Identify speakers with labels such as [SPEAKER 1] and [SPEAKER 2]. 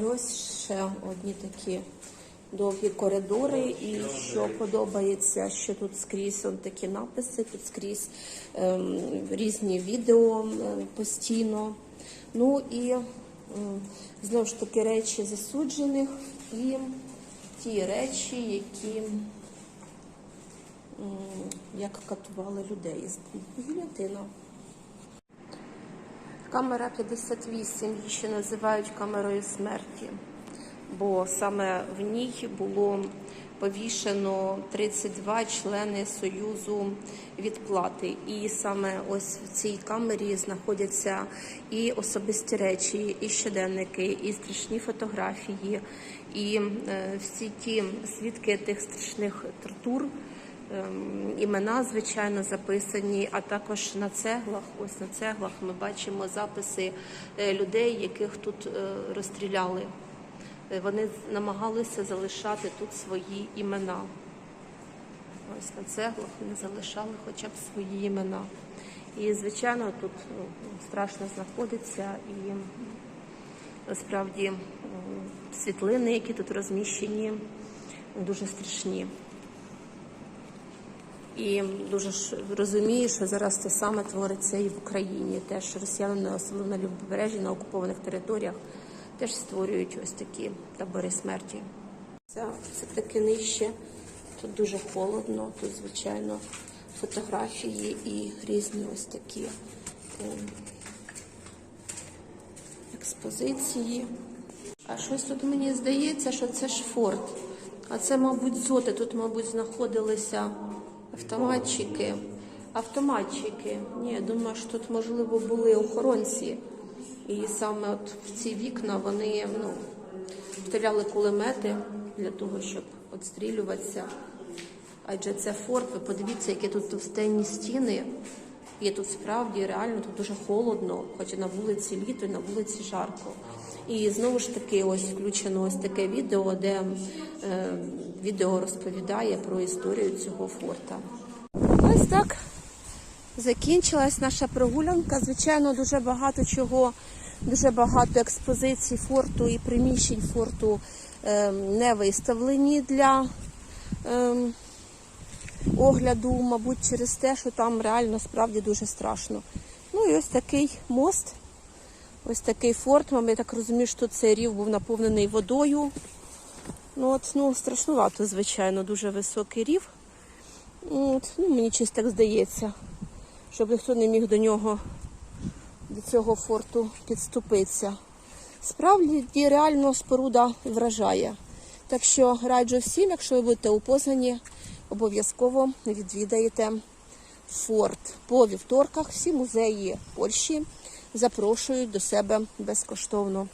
[SPEAKER 1] І ось ще одні такі довгі коридори. І що подобається, що тут скрізь он такі написи, тут скрізь ем, різні відео ем, постійно. Ну і ем, знову ж таки речі засуджених і ті речі, які м, як катували людей з гільотина. Камера 58, її ще називають камерою смерті, бо саме в ній було повішено 32 члени Союзу відплати. І саме ось в цій камері знаходяться і особисті речі, і щоденники, і страшні фотографії, і е, всі ті свідки тих страшних тортур. Ем, Імена, звичайно, записані, а також на цеглах. Ось на цеглах ми бачимо записи е, людей, яких тут е, розстріляли. Е, Вони намагалися залишати тут свої імена. Ось на цеглах вони залишали хоча б свої імена. І, звичайно, тут страшно знаходиться і насправді світлини, які тут розміщені, дуже страшні. І дуже розумію, що зараз те саме твориться і в Україні. Теж росіяни, особливо на лівобережжі, на окупованих територіях, теж створюють ось такі табори смерті. Це, це таки нижче. Тут дуже холодно, тут, звичайно, фотографії і різні ось такі ем, експозиції. А щось тут мені здається, що це ж форт. А це, мабуть, зоти. Тут, мабуть, знаходилися автоматчики. Автоматчики. Ні, я думаю, що тут, можливо, були охоронці. І саме от в ці вікна вони ну, вставляли кулемети для того, щоб відстрілюватися. Адже це форт, ви подивіться, які тут товстенні стіни. І тут справді реально тут дуже холодно, хоча на вулиці літо і на вулиці жарко. І знову ж таки, ось включено ось таке відео, де е, відео розповідає про історію цього форта. Ось так закінчилась наша прогулянка. Звичайно, дуже багато чого, дуже багато експозицій форту і приміщень форту е, не виставлені для. Е, огляду, мабуть, через те, що там реально справді дуже страшно. Ну і ось такий мост, ось такий форт. Я так розумію, що цей рів був наповнений водою. Ну, от, ну, страшнувато, звичайно, дуже високий рів. От, ну, мені щось так здається, щоб ніхто не міг до нього, до цього форту підступитися. Справді реально споруда вражає. Так що раджу всім, якщо ви будете у Познані, обов'язково відвідаєте форт. По вівторках всі музеї Польщі запрошують до себе безкоштовно.